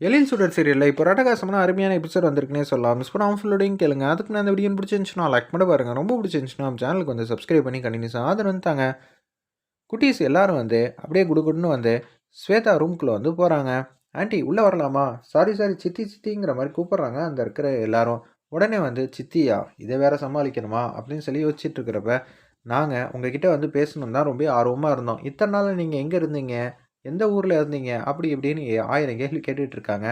எழில் சுடர் சீரியலில் இப்போ ரடகாசமான அருமையான எபிசோட் வந்திருக்குனே சொல்லலாம். மிஸ் பண்ணாமல் ஃபுல்லோடையும் கேளுங்க. அதுக்கு நான் அந்த வீடியோ பிடிச்சிருந்துச்சுன்னா லைக் பண்ண பாருங்கள் ரொம்ப பிடிச்சிருந்துச்சுன்னா நம்ம சேனலுக்கு வந்து சப்ஸ்கிரைப் பண்ணி கண்டினியூஸாக ஆதரவு வந்துட்டாங்க குட்டீஸ் எல்லாரும் வந்து அப்படியே குடுகுடுன்னு வந்து ஸ்வேதா ரூம்குள்ளே வந்து போகிறாங்க ஆண்டி உள்ளே வரலாமா? சாரி சாரி சித்தி சித்திங்கிற மாதிரி கூப்பிட்றாங்க. அந்த இருக்கிற எல்லாரும். உடனே வந்து சித்தியா இதை வேற சமாளிக்கணுமா? அப்படின்னு சொல்லி யோசிச்சுட்டு இருக்கிறப்ப நாங்கள் உங்ககிட்ட வந்து பேசணும் தான் ரொம்ப ஆர்வமாக இருந்தோம். இத்தனை நாள் நீங்கள் எங்கே இருந்தீங்க? எந்த ஊரில் இருந்தீங்க? அப்படி இப்படின்னு ஆயிரம் கேள்வி கேட்டுட்டு இருக்காங்க.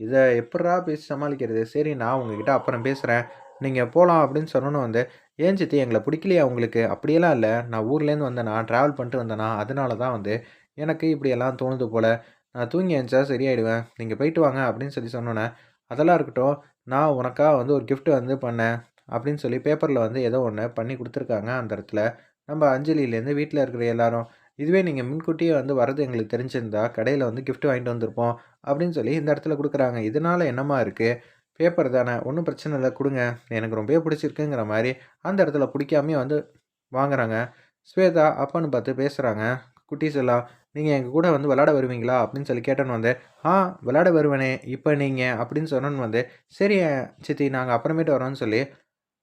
இதை எப்படா பேசி சமாளிக்கிறது? சரி நான் உங்ககிட்ட அப்புறம் பேசுகிறேன் நீங்கள் போகலாம் அப்படின்னு சொன்னோன்னு வந்து ஏன் சித்தி எங்களை பிடிக்கலையா உங்களுக்கு? அப்படியெல்லாம் இல்லை. நான் ஊர்லேருந்து வந்தேனா ட்ராவல் பண்ணிட்டு வந்தேனா அதனால தான் வந்து எனக்கு இப்படியெல்லாம் தோணுது போல். நான் தூங்கி எழுந்தா சரியாயிடுவேன். நீங்கள் போயிட்டு வாங்க அப்படின்னு சொல்லி சொன்னோன்னே அதெல்லாம் இருக்கட்டும். நான் உனக்காக வந்து ஒரு கிஃப்ட் வந்து பண்ணேன் அப்படின்னு சொல்லி பேப்பரில் வந்து ஏதோ ஒன்று பண்ணி கொடுத்துருக்காங்க அந்த இடத்துல. நம்ம அஞ்சலியிலேருந்து வீட்டில் இருக்கிற எல்லாரும். இதுவே நீங்கள் முன்கூட்டியே வந்து வரது எங்களுக்கு தெரிஞ்சிருந்தா கடையில் வந்து கிஃப்ட் வாங்கிட்டு வந்திருப்போம் அப்படின்னு சொல்லி இந்த இடத்துல கொடுக்குறாங்க. இதனால் என்னமா இருக்குது பேப்பர் தானே ஒன்றும் பிரச்சனை இல்லை கொடுங்க. எனக்கு ரொம்பவே பிடிச்சிருக்குங்கிற மாதிரி அந்த இடத்துல பிடிக்காமே வந்து வாங்குறாங்க. ஸ்வேதா அப்பான்னு பார்த்து பேசுகிறாங்க குட்டீஸ் எல்லாம் நீங்கள் எங்கள் கூட வந்து விளாட வருவீங்களா? அப்படின்னு சொல்லி கேட்டேன்னு வந்து ஆ விளாட வருவேனே இப்போ நீங்கள் அப்படின்னு சொன்னோன்னு வந்து சரி சித்தி நாங்கள் அப்புறமேட்டு வரோன்னு சொல்லி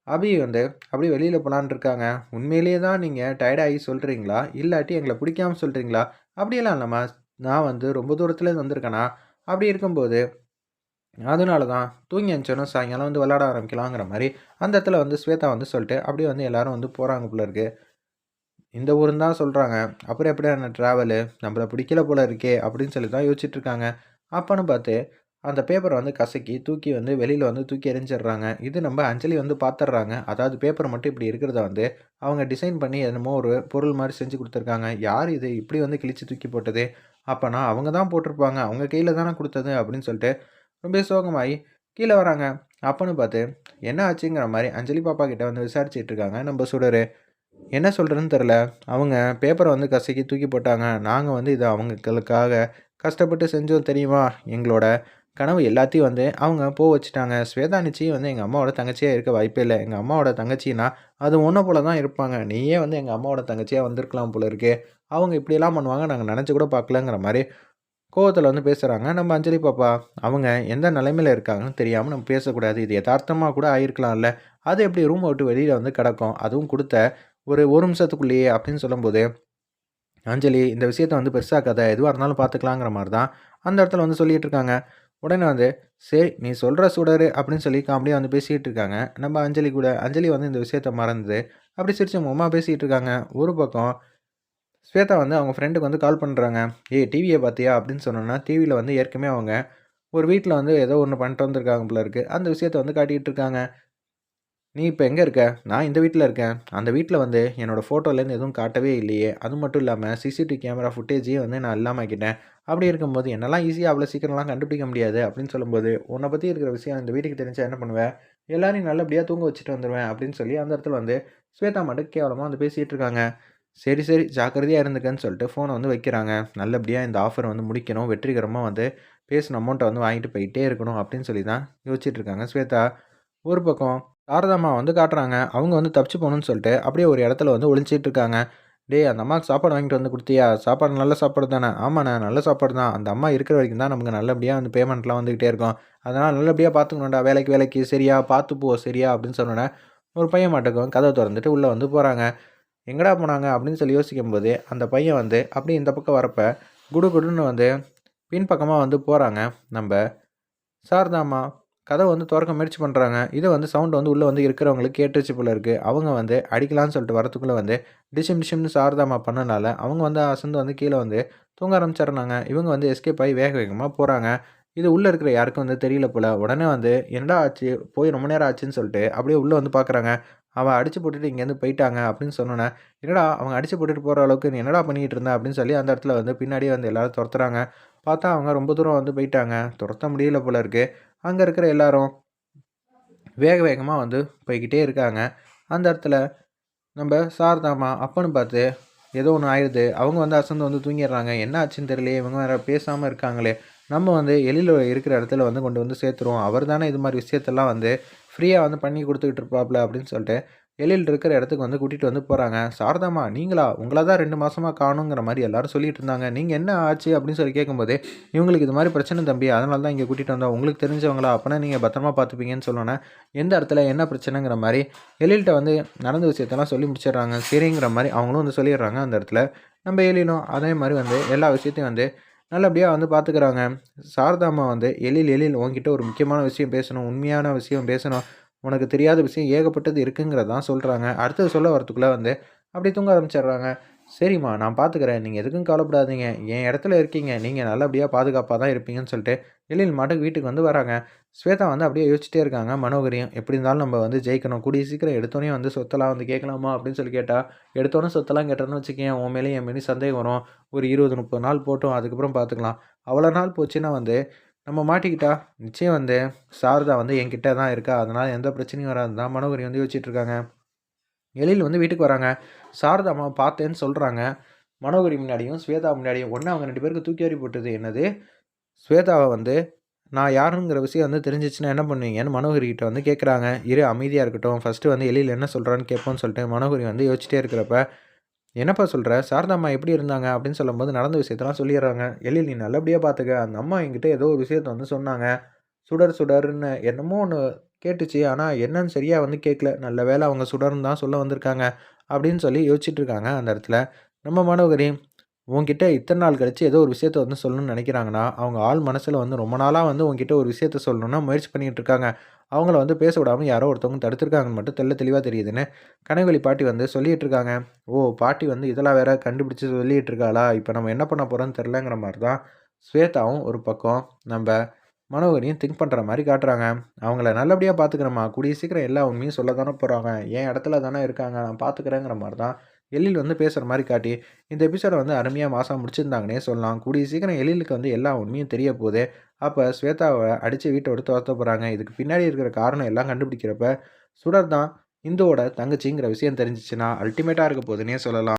அபி வந்து அப்படியே வெளியில் போகலான்னு இருக்காங்க. உண்மையிலேயே தான் நீங்கள் டயர்டாகி சொல்கிறீங்களா இல்லாட்டி எங்களை பிடிக்காம சொல்கிறீங்களா அப்படியெல்லாம் இல்லைம்மா. நான் வந்து ரொம்ப தூரத்துலேருந்து வந்திருக்கேனா? அப்படி இருக்கும்போது அதனால தான் தூங்கி அனுப்பிச்சோன்னா சாயங்காலம் வந்து விளாட ஆரம்பிக்கலாங்கிற மாதிரி அந்த இடத்துல வந்து ஸ்வேதா வந்து சொல்லிட்டு அப்படியே வந்து எல்லோரும் வந்து போகிறாங்க போல இருக்கு. இந்த ஊருன்னு தான் சொல்கிறாங்க அப்புறம் எப்படியான ட்ராவலு நம்மளை பிடிக்கல போல இருக்கே. அப்படின்னு சொல்லி தான் யோசிச்சுட்ருக்காங்க அப்போன்னு பார்த்து அந்த பேப்பரை வந்து கசக்கி தூக்கி வந்து வெளியில் வந்து தூக்கி எரிஞ்சிடுறாங்க இது நம்ம அஞ்சலி வந்து பார்த்துட்றாங்க அதாவது பேப்பர் மட்டும் இப்படி இருக்கிறத வந்து அவங்க டிசைன் பண்ணி என்னமோ ஒரு பொருள் மாதிரி செஞ்சு கொடுத்துருக்காங்க. யார் இது? இப்படி வந்து கிழிச்சு தூக்கி போட்டது. அப்போனா அவங்க தான் போட்டிருப்பாங்க. அவங்க கையில் தானே கொடுத்தது அப்படின்னு சொல்லிட்டு ரொம்ப சோகமாகி கீழே வராங்க. அப்பன்னு பார்த்து என்ன ஆச்சுங்கிற மாதிரி அஞ்சலி பாப்பா கிட்ட வந்து விசாரிச்சுட்டு இருக்காங்க நம்ம சுடரு. என்ன சொல்கிறதுன்னு தெரில அவங்க பேப்பரை வந்து கசக்கி தூக்கி போட்டாங்க. நாங்கள் வந்து இதை அவங்களுக்காக கஷ்டப்பட்டு செஞ்சோம் தெரியுமா? எங்களோட கனவு எல்லாத்தையும் வந்து அவங்க போக வச்சுட்டாங்க. ஸ்வேதா நிச்சயம் வந்து எங்கள் அம்மாவோட தங்கச்சியாக இருக்க வாய்ப்பே இல்லை. எங்கள் அம்மாவோட தங்கச்சின்னா அது ஒன்றை போல தான் இருப்பாங்க. நீயே வந்து எங்கள் அம்மாவோட தங்கச்சியாக வந்திருக்கலாம் போல இருக்கு. அவங்க இப்படியெல்லாம் பண்ணுவாங்க. நாங்கள் நினச்சி கூட பார்க்கலங்கிற மாதிரி கோவத்தில் வந்து பேசுகிறாங்க நம்ம அஞ்சலி பாப்பா அவங்க எந்த நிலைமையில் இருக்காங்கன்னு தெரியாமல் நம்ம பேசக்கூடாது. இது யதார்த்தமாக கூட ஆயிருக்கலாம்ல. அது எப்படி ரூம் விட்டு வெளியில் வந்து கிடக்கும்? அதுவும் கொடுத்த ஒரு ஒரு நிமிஷத்துக்குள்ளேயே அப்படின்னு சொல்லும்போது அஞ்சலி இந்த விஷயத்த வந்து பெருசாக கதை எதுவாக இருந்தாலும் பார்த்துக்கலாங்கிற மாதிரி தான் அந்த இடத்துல வந்து சொல்லிகிட்டு இருக்காங்க. உடனே வந்து சரி நீ சொல்கிற சுடரு அப்படின்னு சொல்லி காமெடியாக வந்து பேசிகிட்டு இருக்காங்க. நம்ம அஞ்சலி கூட அஞ்சலி வந்து இந்த விஷயத்த மறந்து அப்படி சிரிச்சு முகமாக பேசிகிட்டு இருக்காங்க. ஒரு பக்கம் ஸ்வேதா வந்து அவங்க ஃப்ரெண்டுக்கு வந்து கால் பண்ணுறாங்க ஏய் டிவியை பார்த்தியா அப்படின்னு சொன்னோன்னா டிவியில் வந்து ஏற்கனவே அவங்க ஒரு வீட்டில் வந்து ஏதோ ஒன்று பண்ணிட்டு வந்திருக்காங்க போல இருக்குது அந்த விஷயத்த வந்து காட்டிகிட்டு இருக்காங்க. நீ இப்போ எங்கே இருக்க? நான் இந்த வீட்டில் இருக்கேன். அந்த வீட்டில் வந்து என்னோடய ஃபோட்டோலேருந்து எதுவும் காட்டவே இல்லையே. அது மட்டும் இல்லாமல் சிசிடிவி கேமரா ஃபுட்டேஜையும் வந்து நான் இல்லாமல் ஆக்கிட்டேன். அப்படி இருக்கும்போது என்னெல்லாம் ஈஸியாக அவ்வளோ சீக்கிரம்லாம் கண்டுபிடிக்க முடியாது அப்படின்னு சொல்லும்போது உன்னை பற்றி இருக்கிற விஷயம் இந்த வீட்டுக்கு தெரிஞ்சால் என்ன பண்ணுவேன் எல்லாரையும் நல்லபடியாக தூங்க வச்சுட்டு வந்துடுவேன் அப்படின்னு சொல்லி அந்த இடத்துல வந்து ஸ்வேதா மட்டும் கேவலமாக வந்து பேசிகிட்டு இருக்காங்க. சரி சரி ஜாக்கிரதையாக இருந்துக்கன்னு சொல்லிட்டு ஃபோனை வந்து வைக்கிறாங்க. நல்லபடியாக இந்த ஆஃபர் வந்து முடிக்கணும். வெற்றிகரமாக வந்து பேசின அமௌண்ட்டை வந்து வாங்கிட்டு போயிட்டே இருக்கணும் அப்படின்னு சொல்லி தான் யோசிச்சுட்டு இருக்காங்க ஸ்வேதா. ஒரு பக்கம் சாரதாம்மா வந்து காட்டுறாங்க. அவங்க வந்து தப்பிச்சு போகணும்னு சொல்லிட்டு அப்படியே ஒரு இடத்துல வந்து ஒழிச்சிட்டு இருக்காங்க. டேய் அந்த அம்மாவுக்கு சாப்பாடு வாங்கிட்டு வந்து கொடுத்தியா? சாப்பாடு நல்ல சாப்பாடு தானே? ஆமாண்ணே நல்ல சாப்பாடு தான். அந்த அம்மா இருக்கிற வரைக்கும் தான் நமக்கு நல்லபடியாக வந்து பேமெண்ட்லாம் வந்துக்கிட்டே இருக்கும். அதனால் நல்லபடியாக பார்த்துக்கணும்டா வேலைக்கு வேலைக்கு சரியா பார்த்து போ சரியா அப்படின்னு சொன்னோன்னே ஒரு பையன் மாட்டுக்கும் கதவை திறந்துட்டு உள்ளே வந்து போகிறாங்க எங்கடா போனாங்க? அப்படின்னு சொல்லி யோசிக்கும் போது அந்த பையன் வந்து அப்படியே இந்த பக்கம் வரப்போ குடு குடுன்னு வந்து பின்பக்கமாக வந்து போகிறாங்க நம்ம சாரதாம்மா கதவை வந்து திறக்க முயற்சி பண்ணுறாங்க இதை வந்து சவுண்டு வந்து உள்ளே வந்து இருக்கிறவங்களுக்கு கேட்டுச்சு போல இருக்குது அவங்க வந்து அடிக்கலாம்னு சொல்லிட்டு வரத்துக்குள்ளே வந்து டிஷிம் டிஷிம்னு சாரதாமா பண்ணனால அவங்க வந்து அசந்து வந்து கீழே வந்து தூங்க ஆரம்பிச்சிடுறாங்க. இவங்க வந்து எஸ்கேப் ஆகி வேக வேகமாக போகிறாங்க இது உள்ளே இருக்கிற யாருக்கும் வந்து தெரியல போல். உடனே வந்து என்னடா ஆச்சு? போய் ரொம்ப நேரம் ஆச்சுன்னு சொல்லிட்டு அப்படியே உள்ளே வந்து பார்க்குறாங்க அவள் அடிச்சு போட்டுட்டு இங்கேருந்து போயிட்டாங்க அப்படின்னு சொன்னோன்னே என்னடா அவங்க அடிச்சு போட்டுட்டு போகிற அளவுக்கு நீ என்னடா பண்ணிகிட்டு இருந்தா? அப்படின்னு சொல்லி அந்த இடத்துல வந்து பின்னாடியே வந்து எல்லோரும் துரத்துறாங்க. பார்த்தா அவங்க ரொம்ப தூரம் வந்து போயிட்டாங்க. துரத்த முடியல போல இருக்குது அங்கே இருக்கிற எல்லாரும் வேக வேகமாக வந்து போய்கிட்டே இருக்காங்க. அந்த இடத்துல நம்ம சாரதாமா அப்பன்னு பார்த்து ஏதோ ஒன்று ஆயிடுது. அவங்க வந்து அசந்து வந்து தூங்கிடுறாங்க. என்ன ஆச்சுன்னு தெரியலையே. இவங்க வேறு பேசாமல் இருக்காங்களே. நம்ம வந்து எழில இருக்கிற இடத்துல வந்து கொண்டு வந்து சேர்த்துருவோம். அவர் தானே இது மாதிரி விஷயத்தெல்லாம் வந்து ஃப்ரீயாக வந்து பண்ணி கொடுத்துக்கிட்டு இருப்பாப்ல அப்படின்னு சொல்லிட்டு எழில் இருக்கிற இடத்துக்கு வந்து கூட்டிகிட்டு வந்து போகிறாங்க சாரதாம்மா நீங்களா? உங்களை தான் ரெண்டு மாதமாக காணுங்கிற மாதிரி எல்லாரும் சொல்லிட்டு இருந்தாங்க. நீங்கள் என்ன ஆச்சு அப்படின்னு சொல்லி கேட்கும்போது இவங்களுக்கு இது மாதிரி பிரச்சனை தம்பி அதனால தான் இங்கே கூட்டிகிட்டு வந்தோம். உங்களுக்கு தெரிஞ்சவங்களா? அப்போனா நீங்கள் பத்திரமா பார்த்துப்பீங்கன்னு சொல்லணும். எந்த இடத்துல என்ன பிரச்சனைங்கிற மாதிரி எழில்கிட்ட வந்து நடந்த விஷயத்தெல்லாம் சொல்லி முடிச்சிடுறாங்க. சரிங்கிற மாதிரி அவங்களும் வந்து சொல்லிடுறாங்க அந்த இடத்துல. நம்ம எழிலும் அதே மாதிரி வந்து எல்லா விஷயத்தையும் வந்து நல்லபடியாக வந்து பார்த்துக்கிறாங்க. சாரதாம்மா வந்து எழில் எழில் உங்ககிட்ட ஒரு முக்கியமான விஷயம் பேசணும் உண்மையான விஷயம் பேசணும். உனக்கு தெரியாத விஷயம் ஏகப்பட்டது இருக்குங்கிறதான் சொல்கிறாங்க அடுத்தது சொல்ல வரத்துக்குள்ளே வந்து அப்படி தூங்க ஆரம்பிச்சிடுறாங்க. சரிம்மா நான் பார்த்துக்கிறேன் நீங்கள் எதுக்கும் கவலைப்படாதீங்க. என் இடத்துல இருக்கீங்க. நீங்கள் நல்லபடியாக பாதுகாப்பாக தான் இருப்பீங்கன்னு சொல்லிட்டு எழில் மாட்டுக்கு வீட்டுக்கு வந்து வராங்க. ஸ்வேதா வந்து அப்படியே யோசிச்சிட்டே இருக்காங்க. மனோகரியம் எப்படி இருந்தாலும் நம்ம வந்து ஜெயிக்கணும். கூடிய சீக்கிரம் எடுத்தோன்னே வந்து சொத்தெல்லாம் வந்து கேட்கலாமா அப்படின்னு சொல்லி கேட்டால் எடுத்தோன்னே சொத்தெல்லாம் கேட்டோன்னு வச்சுக்கேன் உன் மேலே என் மேலே சந்தேகம் வரும். ஒரு இருபது முப்பது நாள் போட்டோம். அதுக்கப்புறம் பார்த்துக்கலாம் அவ்வளோ நாள் போச்சுன்னா வந்து நம்ம மாட்டிக்கிட்டா? நிச்சயம் வந்து. சாரதா வந்து என்கிட்ட தான் இருக்கா? அதனால் எந்த பிரச்சனையும் வராது. தான் மனோகரி வந்து யோசிச்சுட்டு இருக்காங்க. எழில் வந்து வீட்டுக்கு வராங்க. சாரதா அம்மா பார்த்தேன்னு சொல்கிறாங்க மனோகரி முன்னாடியும் ஸ்வேதா முன்னாடியும் ஒன்று அவங்க ரெண்டு பேருக்கு தூக்கி எறி போட்டது என்னது? ஸ்வேதாவை வந்து நான் யாருங்கிற விஷயம் வந்து தெரிஞ்சிச்சுன்னா என்ன பண்ணுவீங்கன்னு மனோகரி கிட்ட வந்து கேட்குறாங்க இரு அமைதியாக இருக்கட்டும். ஃபஸ்ட்டு வந்து எழில் என்ன சொல்கிறான்னு கேட்போன்னு சொல்லிட்டு மனோகரி வந்து யோசிச்சிட்டே இருக்கிறப்ப என்னப்பா சொல்கிற சாரதாம்மா எப்படி இருந்தாங்க? அப்படின்னு சொல்லும்போது நடந்த விஷயத்தெல்லாம் சொல்லிடுறாங்க. எழில் நீ நல்லபடியாக பார்த்துக்க அந்த அம்மா என்கிட்ட ஏதோ ஒரு விஷயத்த வந்து சொன்னாங்க. சுடர் சுடர்னு என்னமோ ஒன்று கேட்டுச்சு. ஆனால் என்னன்னு சரியாக வந்து கேட்கல நல்ல வேலை அவங்க சுடர்னு தான் சொல்ல வந்திருக்காங்க அப்படின்னு சொல்லி யோசிச்சுட்டு இருக்காங்க அந்த இடத்துல. நம்ம மனோகரி உங்ககிட்ட இத்தனை நாள் கழிச்சு ஏதோ ஒரு விஷயத்த வந்து சொல்லணும்னு நினைக்கிறாங்கன்னா அவங்க ஆள் மனசில் வந்து ரொம்ப நாளாக வந்து உங்ககிட்ட ஒரு விஷயத்த சொல்லணும்னா முயற்சி பண்ணிகிட்டு இருக்காங்க. அவங்கள வந்து பேச விடாமல் யாரோ ஒருத்தவங்க தடுத்துருக்காங்கன்னு மட்டும் தெல்ல தெளிவாக தெரியுதுன்னு கனகவழி பாட்டி வந்து சொல்லிகிட்டு இருக்காங்க. ஓ பாட்டி வந்து இதெல்லாம் வேற கண்டுபிடிச்சி சொல்லிகிட்டு இருக்காளா? இப்போ நம்ம என்ன பண்ண போகிறோன்னு தெரிலங்கிற மாதிரி தான் ஸ்வேதாவும் ஒரு பக்கம் நம்ம மனோகரியும் திங்க் பண்ணுற மாதிரி காட்டுறாங்க. அவங்கள நல்லபடியாக பார்த்துக்கிறோமா கூடிய சீக்கிரம் எல்லா உண்மையும் சொல்ல தானே போகிறாங்க என் இடத்துல தானே இருக்காங்க. நான் பார்த்துக்கிறேங்கிற மாதிரி தான் எழில் வந்து பேசுகிற மாதிரி காட்டி இந்த எபிசோடை வந்து அருமையாக மாதம் முடிச்சிருந்தாங்கன்னே சொல்லலாம். கூடிய சீக்கிரம் எழிலுக்கு வந்து எல்லா உண்மையும் தெரிய போகுது. அப்போ ஸ்வேதாவை அடித்து வீட்டை விட்டு துரத்த போகிறாங்க இதுக்கு பின்னாடி இருக்கிற காரணம் எல்லாம் கண்டுபிடிக்கிறப்ப சுடர் தான் இந்துவோட தங்கச்சிங்கிற விஷயம் தெரிஞ்சிச்சுன்னா அல்டிமேட்டாக இருக்க போதுன்னே சொல்லலாம்.